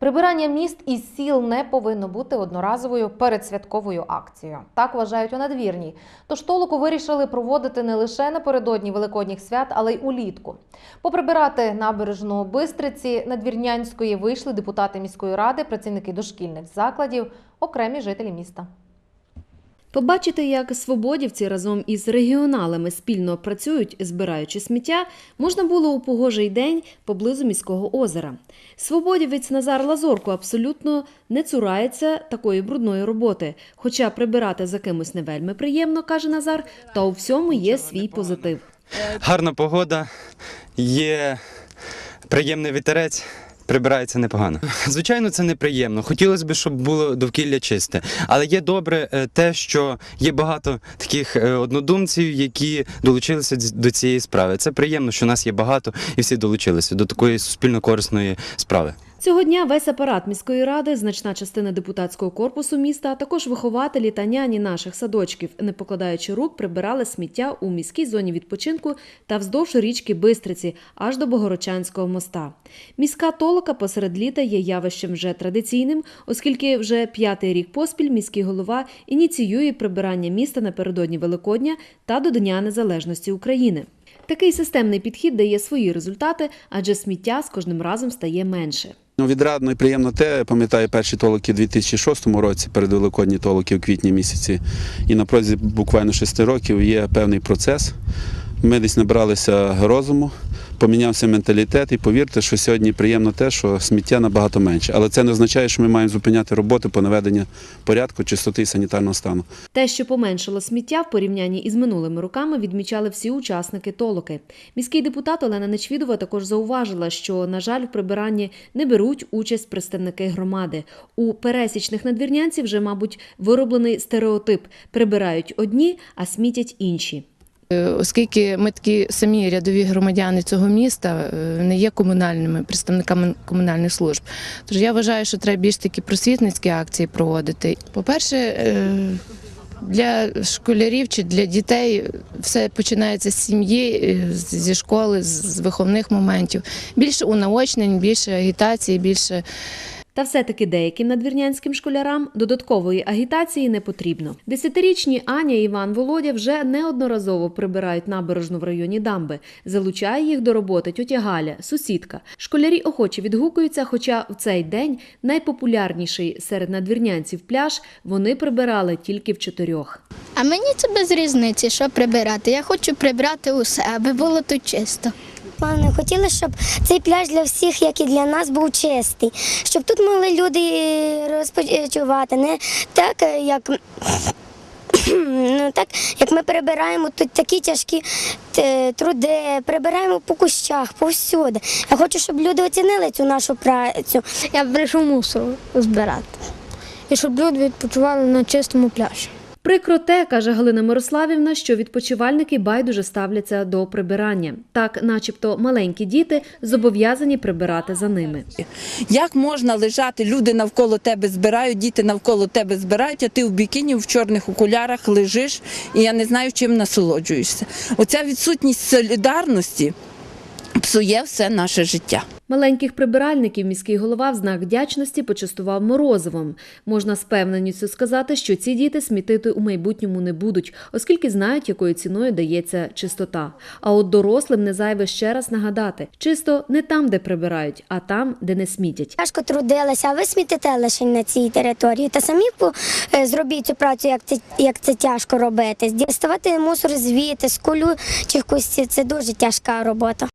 Прибирання міст і сіл не повинно бути одноразовою передсвятковою акцією. Так вважають у надвірній. Тож толоку вирішили проводити не лише напередодні великодніх свят, але й улітку. Поприбирати набережну Бистриці надвірнянської вийшли депутати міської ради, працівники дошкільних закладів, окремі жителі міста. Побачити, як свободівці разом із регіоналами спільно працюють, збираючи сміття, можна було у погожий день поблизу міського озера. Свободівець Назар Лазорко абсолютно не цурається такої брудної роботи. Хоча прибирати за кимось не вельми приємно, каже Назар, та у всьому є свій позитив. Гарна погода, є приємний вітерець. Прибирається непогано. Звичайно, це неприємно. Хотілося б, щоб було довкілля чисте. Але є добре е, те, що є багато таких е, однодумців, які долучилися до цієї справи. Це приємно, що нас є багато і всі долучилися до такої суспільно корисної справи. Цього дня весь апарат міської ради, значна частина депутатського корпусу міста, а також вихователі та няні наших садочків, не покладаючи рук, прибирали сміття у міській зоні відпочинку та вздовж річки Бистриці аж до Богородчанського моста. Міська толока посеред літа є явищем вже традиційним, оскільки вже п'ятий рік поспіль міський голова ініціює прибирання міста напередодні Великодня та до Дня Незалежності України. Такий системний підхід дає свої результати, адже сміття з кожним разом стає менше. Ну, відрадно і приємно те, пам'ятаю перші толоки у 2006 році, перед Великодні толоки у квітні місяці. І на протязі буквально 6 років є певний процес. Ми десь набралися розуму, помінявся менталітет, і повірте, що сьогодні приємно те, що сміття набагато менше. Але це не означає, що ми маємо зупиняти роботу по наведенню порядку, чистоти і санітарного стану. Те, що поменшило сміття в порівнянні із минулими роками, відмічали всі учасники толоки. Міський депутат Олена Нечвідова також зауважила, що, на жаль, в прибиранні не беруть участь представники громади. У пересічних надвірнянців вже, мабуть, вироблений стереотип: прибирають одні, а смітять інші. Е, Оскільки ми такі самі рядові громадяни цього міста е, не є комунальними представниками комунальних служб. Тож я вважаю, що треба більш такі просвітницькі акції проводити. По-перше, е, для школярів чи для дітей все починається з сім'ї, зі школи, з виховних моментів. Більше унаочнень, більше агітації, більше Та все-таки деяким надвірнянським школярам додаткової агітації не потрібно. Десятирічні Аня і Іван Володя вже неодноразово прибирають набережну в районі дамби. Залучає їх до роботи тьотя Галя, сусідка. Школярі охоче відгукуються, хоча в цей день найпопулярніший серед надвірнянців пляж вони прибирали тільки в чотирьох. А мені це без різниці, що прибирати. Я хочу прибрати усе, аби було тут чисто. Ми хотіли, щоб цей пляж для всіх, як і для нас, був чистий, щоб тут могли люди розпочувати, не так, як. Ну, так, як ми прибираємо тут такі тяжкі е, труди, прибираємо по кущах, повсюди. Я хочу, щоб люди оцінили цю нашу працю. Я прийшов мусор збирати. І щоб люди відпочивали на чистому пляжі. Прикро те, каже Галина Мирославівна, що відпочивальники байдуже ставляться до прибирання. Так, начебто, маленькі діти зобов'язані прибирати за ними. Як можна лежати, люди навколо тебе збирають, діти навколо тебе збирають, а ти в бікіні в чорних окулярах лежиш, і я не знаю, чим насолоджуєшся. Оця відсутність солідарності псує все наше життя. Маленьких прибиральників міський голова в знак вдячності почастував морозивом. Можна з певненістю сказати, що ці діти смітити у майбутньому не будуть, оскільки знають, якою ціною дається чистота. А от дорослим не зайве ще раз нагадати: чисто не там, де прибирають, а там, де не смітять. Тяжко трудилися, а ви смітите лише на цій території. Та самі е, зробіть цю працю, як це, як це тяжко робити. Діставати мусор звідти, з колючих кустів – це дуже тяжка робота.